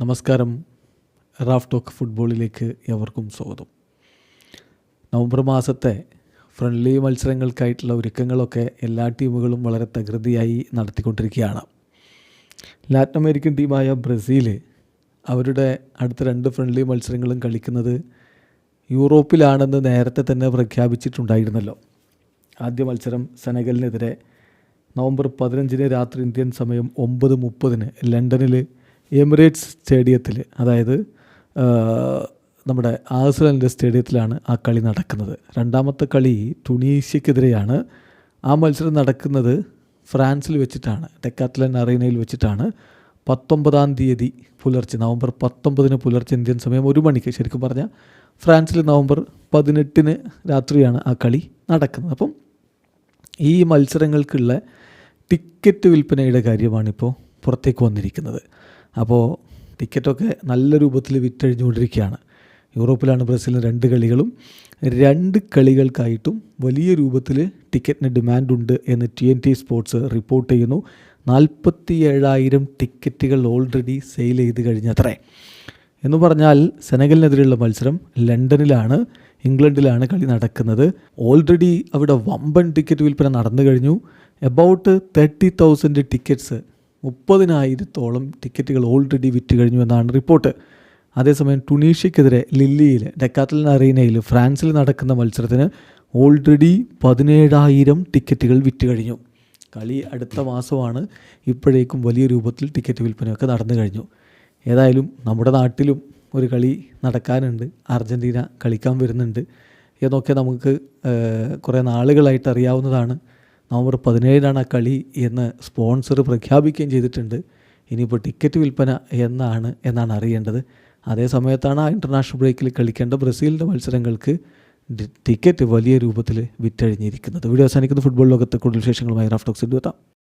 നമസ്കാരം. Raf talk ഫുട്ബോളിലേക്ക് എവർക്കും സ്വാഗതം. നവംബർ മാസത്തെ ഫ്രണ്ട്ലി മത്സരങ്ങൾക്കായിട്ടുള്ള ഒരുക്കങ്ങളൊക്കെ എല്ലാ ടീമുകളും വളരെ തകൃതിയായി നടത്തിക്കൊണ്ടിരിക്കുകയാണ്. ലാറ്റിൻ അമേരിക്കൻ ടീമായ ബ്രസീൽ അവരുടെ അടുത്ത രണ്ട് ഫ്രണ്ട്ലി മത്സരങ്ങളും കളിക്കുന്നത് യൂറോപ്പിലാണെന്ന് നേരത്തെ തന്നെ പ്രഖ്യാപിച്ചിട്ടുണ്ടായിരുന്നല്ലോ. ആദ്യ മത്സരം സെനഗലിനെതിരെ നവംബർ പതിനഞ്ചിന് രാത്രി ഇന്ത്യൻ സമയം ഒമ്പത് മുപ്പതിന് ലണ്ടനിൽ എമിറേറ്റ്സ് സ്റ്റേഡിയത്തിൽ അതായത് നമ്മുടെ ആഴ്സണലിന്റെ സ്റ്റേഡിയത്തിലാണ് ആ കളി നടക്കുന്നത്. രണ്ടാമത്തെ കളി ടുണീഷ്യക്കെതിരെയാണ് ആ മത്സരം നടക്കുന്നത് ഫ്രാൻസിൽ വെച്ചിട്ടാണ് ഡെക്കാത്ലൻ അറീനയിൽ വെച്ചിട്ടാണ്. പത്തൊമ്പതാം തീയതി പുലർച്ചെ നവംബർ പത്തൊമ്പതിന് പുലർച്ചെ ഇന്ത്യൻ സമയം ഒരു മണിക്ക് ശരിക്കും പറഞ്ഞാൽ ഫ്രാൻസിൽ നവംബർ പതിനെട്ടിന് രാത്രിയാണ് ആ കളി നടക്കുന്നത്. അപ്പം ഈ മത്സരങ്ങൾക്കുള്ള ടിക്കറ്റ് വിൽപ്പനയുടെ കാര്യമാണിപ്പോൾ പുറത്തേക്ക് വന്നിരിക്കുന്നത്. അപ്പോൾ ടിക്കറ്റൊക്കെ നല്ല രൂപത്തിൽ വിറ്റഴിഞ്ഞുകൊണ്ടിരിക്കുകയാണ്. യൂറോപ്പിലാണ് ബ്രസീലിന് രണ്ട് കളികളും. രണ്ട് കളികൾക്കായിട്ടും വലിയ രൂപത്തിൽ ടിക്കറ്റിന് ഡിമാൻഡ് ഉണ്ട് എന്ന് T N T sports report ചെയ്യുന്നു. നാൽപ്പത്തി ഏഴായിരം ടിക്കറ്റുകൾ ഓൾറെഡി സെയിൽ ചെയ്ത് കഴിഞ്ഞത്രേ. എന്ന് പറഞ്ഞാൽ സെനഗലിനെതിരെയുള്ള മത്സരം ലണ്ടനിലാണ് ഇംഗ്ലണ്ടിലാണ് കളി നടക്കുന്നത്. ഓൾറെഡി അവിടെ വമ്പൻ ടിക്കറ്റ് വിൽപ്പന നടന്നു കഴിഞ്ഞു. എബൌട്ട് തേർട്ടി തൗസൻഡ് ടിക്കറ്റ്സ് മുപ്പതിനായിരത്തോളം ടിക്കറ്റുകൾ ഓൾറെഡി വിറ്റ് കഴിഞ്ഞു എന്നാണ് റിപ്പോർട്ട്. അതേസമയം ടുണീഷ്യക്കെതിരെ ലില്ലിയിൽ ഡെക്കാത്തലൻ അറീനയിൽ ഫ്രാൻസിൽ നടക്കുന്ന മത്സരത്തിന് ഓൾറെഡി പതിനേഴായിരം ടിക്കറ്റുകൾ വിറ്റ് കഴിഞ്ഞു. കളി അടുത്ത മാസമാണ്. ഇപ്പോഴേക്കും വലിയ രൂപത്തിൽ ടിക്കറ്റ് വിൽപ്പനയൊക്കെ നടന്നു കഴിഞ്ഞു. ഏതായാലും നമ്മുടെ നാട്ടിലും ഒരു കളി നടക്കാനുണ്ട്. അർജന്റീന കളിക്കാൻ വരുന്നുണ്ട്. എന്നൊക്കെ നമുക്ക് കുറേ നാളുകളായിട്ട് അറിയാവുന്നതാണ്. നവംബർ പതിനേഴിനാണ് ആ കളി എന്ന് സ്പോൺസർ പ്രഖ്യാപിക്കുകയും ചെയ്തിട്ടുണ്ട്. ഇനിയിപ്പോൾ ടിക്കറ്റ് വിൽപ്പന എന്നാണ് എന്നാണ് അറിയേണ്ടത്. അതേ സമയത്താണ് ആ ഇന്റർനാഷണൽ ബ്രേക്കിൽ കളിക്കേണ്ട ബ്രസീലിന്റെ മത്സരങ്ങൾക്ക് ടിക്കറ്റ് വലിയ രൂപത്തിൽ വിറ്റഴിഞ്ഞിരിക്കുന്നത്. വീഡിയോ അവസാനിക്കുന്ന. ഫുട്ബോൾ ലോകത്തെ കൂടുതൽ വിശേഷങ്ങളുമായി റാഫ്റ്റോക്സിന്റെ എത്താം